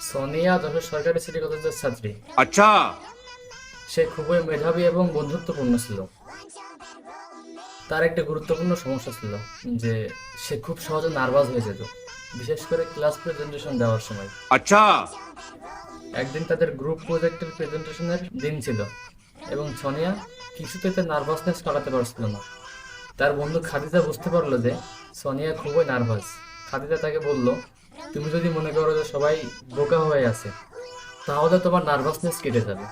সোনিয়া যশোর সরকারি সিটি কলেজের ছাত্রী। আচ্ছা। সে খুবই মেধাবী এবং বন্ধুত্বপূর্ণ ছিল। তার একটা গুরুত্বপূর্ণ সমস্যা ছিল যে সে খুব সহজে নার্ভাস হয়ে যেত বিশেষ করে ক্লাস প্রেজেন্টেশন দেওয়ার সময়। আচ্ছা। একদিন তাদের গ্রুপ প্রজেক্টের প্রেজেন্টেশনের দিন ছিল এবং সোনিয়া কিছুতে তার নার্ভাসনেস কাটাতে পারছিল না। তার বন্ধু খাদিজা বুঝতে পারল যে সোনিয়া খুবই নার্ভাস। খাদিজা তাকে বলল তুমি যদি মনে করো যে সবাই বোকা হয়ে আছে তাহলে তোমার নার্ভাসনেস কেটে যাবে।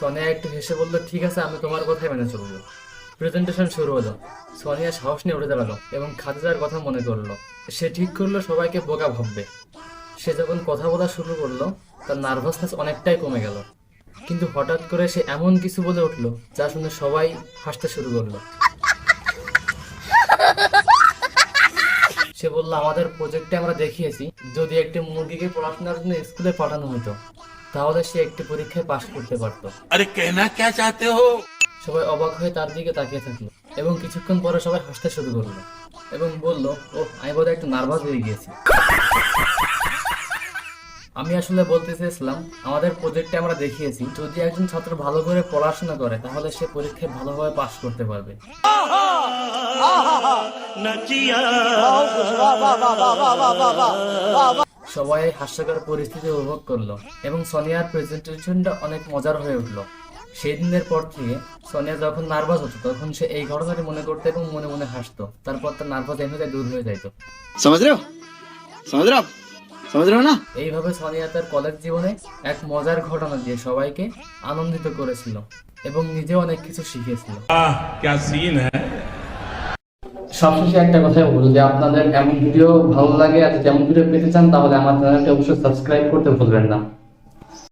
সোনিয়া একটু হেসে বলল ঠিক আছে আমি তোমার কথাই মেনে চলবো। প্রেজেন্টেশন শুরু হলো। সোনিয়া সাহস নিয়ে উঠে দাঁড়াল এবং খাদিজার কথা মনে করল। সে ঠিক করল সবাইকে বোকা ভাববে। সে যখন কথা বলা শুরু করল তার নার্ভাসনেস অনেকটাই কমে গেল। কিন্তু হঠাৎ করে সে এমন কিছু বলে উঠল যা শুনে সবাই হাসতে শুরু করল। সে বলল আমাদের প্রজেক্টে আমরা দেখিয়েছি যদি একটি মুরগিকে পড়াশোনার জন্য স্কুলে পাঠানো হতো তাহলে সে একটি পরীক্ষায় পাশ করতে পারত। আরে কেনা কে চাতে হো? সবাই অবাক হয়ে তার দিকে তাকিয়ে থাকল এবং কিছুক্ষণ পরে সবাই হাসতে শুরু করল এবং বলল ও আমি বোধহয় একটু নার্ভাস হয়ে গিয়েছি। আমি আসলে বলতে চেয়েছিলাম আমাদের প্রজেক্টে আমরা দেখিয়েছি যদি একজন ছাত্র ভালো করে পড়াশোনা করে তাহলে সে পরীক্ষায় ভালোভাবে পাশ করতে পারবে। হাস্যকর পরিস্থিতি উপভোগ করল এবং সোনিয়ার প্রেজেন্টেশনটা অনেক মজার হয়ে উঠল। সেই দিনের পর থেকে সোনিয়া যখন নার্ভাস হতো তখন সে এই ঘটনাটি মনে করতো এবং মনে মনে হাসতো। তারপর তার নার্ভাস এমনিতে দূর হয়ে যাইতো। না? এইভাবে সোনিয়া তার কলেজ জীবনে এক মজার ঘটনা দিয়ে সবাইকে আনন্দিত করেছিল এবং নিজেও অনেক কিছু শিখেছিল সবশেষে একটা কথাই বলব, যদি আপনাদের এমন ভিডিও ভালো লাগে আর যদি এমন ভিডিও পেতে চান, তাহলে আমার চ্যানেলটি অবশ্যই সাবস্ক্রাইব করতে ভুলবেন না।